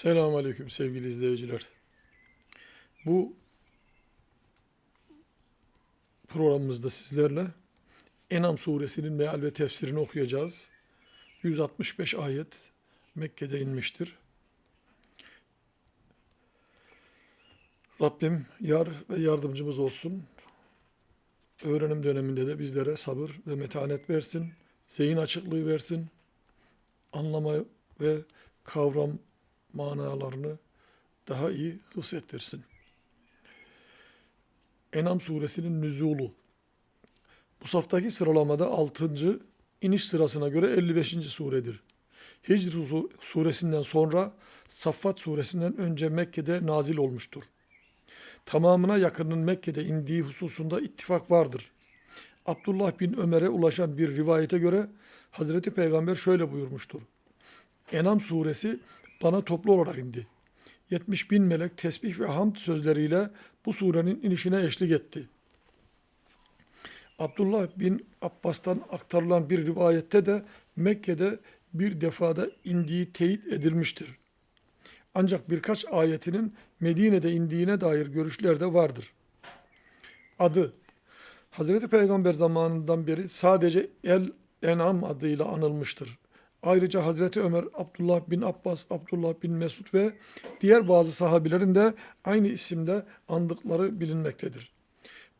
Selamun Aleyküm sevgili izleyiciler. Bu programımızda sizlerle Enam suresinin meal ve tefsirini okuyacağız. 165 ayet Mekke'de inmiştir. Rabbim yar ve yardımcımız olsun. Öğrenim döneminde de bizlere sabır ve metanet versin. Zihin açıklığı versin. Anlama ve kavram manalarını daha iyi hıfzettirsin. Enam suresinin nüzulu. Bu saftaki sıralamada 6. iniş sırasına göre 55. suredir. Hicr su- suresinden sonra Saffat suresinden önce Mekke'de nazil olmuştur. Tamamına yakının Mekke'de indiği hususunda ittifak vardır. Abdullah bin Ömer'e ulaşan bir rivayete göre Hazreti Peygamber şöyle buyurmuştur. Enam suresi bana toplu olarak indi. 70 bin melek tesbih ve hamd sözleriyle bu surenin inişine eşlik etti. Abdullah bin Abbas'tan aktarılan bir rivayette de Mekke'de bir defada indiği teyit edilmiştir. Ancak birkaç ayetinin Medine'de indiğine dair görüşler de vardır. Adı Hazreti Peygamber zamanından beri sadece El En'am adıyla anılmıştır. Ayrıca Hazreti Ömer, Abdullah bin Abbas, Abdullah bin Mesud ve diğer bazı sahabilerin de aynı isimde andıkları bilinmektedir.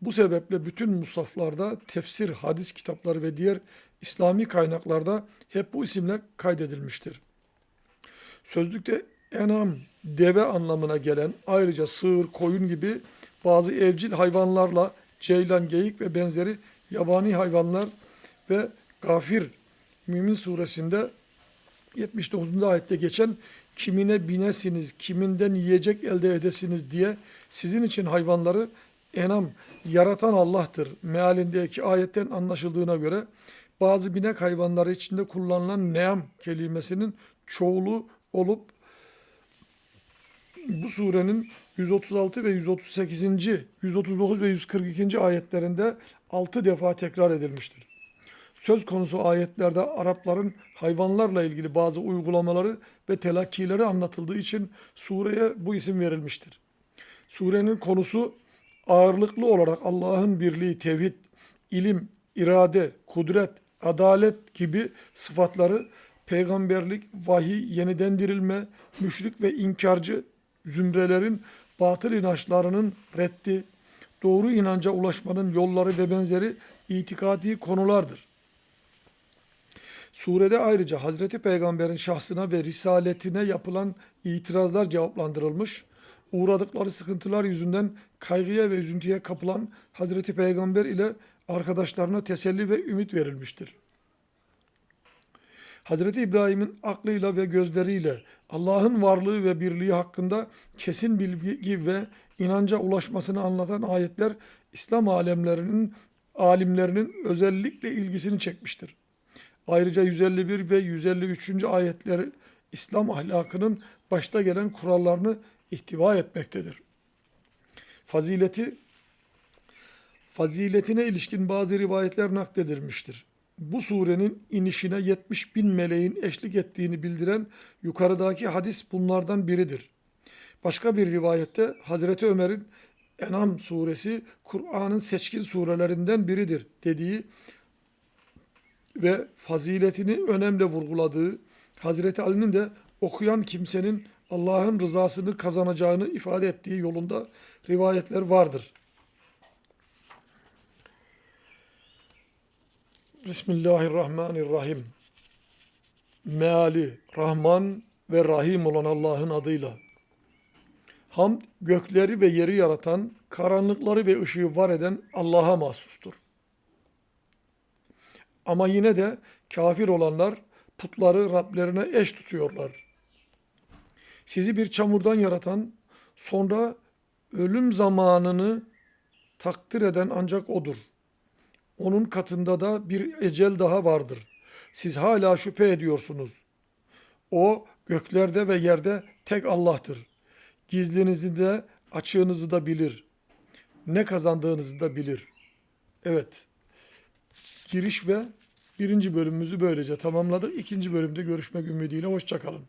Bu sebeple bütün musaflarda tefsir, hadis kitapları ve diğer İslami kaynaklarda hep bu isimle kaydedilmiştir. Sözlükte enam, deve anlamına gelen ayrıca sığır, koyun gibi bazı evcil hayvanlarla ceylan, geyik ve benzeri yabani hayvanlar ve gafir Mümin suresinde 79. ayette geçen kimine binesiniz, kiminden yiyecek elde edesiniz diye sizin için hayvanları enam yaratan Allah'tır. Mealindeki ayetten anlaşıldığına göre bazı binek hayvanları içinde kullanılan neam kelimesinin çoğulu olup bu surenin 136 ve 138. 139 ve 142. ayetlerinde 6 defa tekrar edilmiştir. Söz konusu ayetlerde Arapların hayvanlarla ilgili bazı uygulamaları ve telakkileri anlatıldığı için sureye bu isim verilmiştir. Surenin konusu ağırlıklı olarak Allah'ın birliği, tevhid, ilim, irade, kudret, adalet gibi sıfatları, peygamberlik, vahiy, yeniden dirilme, müşrik ve inkarcı zümrelerin batıl inançlarının reddi, doğru inanca ulaşmanın yolları ve benzeri itikadi konulardır. Surede ayrıca Hazreti Peygamber'in şahsına ve risaletine yapılan itirazlar cevaplandırılmış, uğradıkları sıkıntılar yüzünden kaygıya ve üzüntüye kapılan Hazreti Peygamber ile arkadaşlarına teselli ve ümit verilmiştir. Hazreti İbrahim'in aklıyla ve gözleriyle Allah'ın varlığı ve birliği hakkında kesin bilgi ve inanca ulaşmasını anlatan ayetler İslam alemlerinin alimlerinin özellikle ilgisini çekmiştir. Ayrıca 151 ve 153. ayetler İslam ahlakının başta gelen kurallarını ihtiva etmektedir. Fazileti faziletine ilişkin bazı rivayetler nakledilmiştir. Bu surenin inişine 70 bin meleğin eşlik ettiğini bildiren yukarıdaki hadis bunlardan biridir. Başka bir rivayette Hazreti Ömer'in Enam suresi Kur'an'ın seçkin surelerinden biridir dediği ve faziletini önemli vurguladığı Hazreti Ali'nin de okuyan kimsenin Allah'ın rızasını kazanacağını ifade ettiği yolunda rivayetler vardır. Bismillahirrahmanirrahim. Meali Rahman ve Rahim olan Allah'ın adıyla. Hamd gökleri ve yeri yaratan, karanlıkları ve ışığı var eden Allah'a mahsustur. Ama yine de kafir olanlar putları Rablerine eş tutuyorlar. Sizi bir çamurdan yaratan, sonra ölüm zamanını takdir eden ancak O'dur. Onun katında da bir ecel daha vardır. Siz hala şüphe ediyorsunuz. O göklerde ve yerde tek Allah'tır. Gizlinizi de açığınızı da bilir. Ne kazandığınızı da bilir. Evet. Giriş ve birinci bölümümüzü böylece tamamladık. İkinci bölümde görüşmek ümidiyle. Hoşçakalın.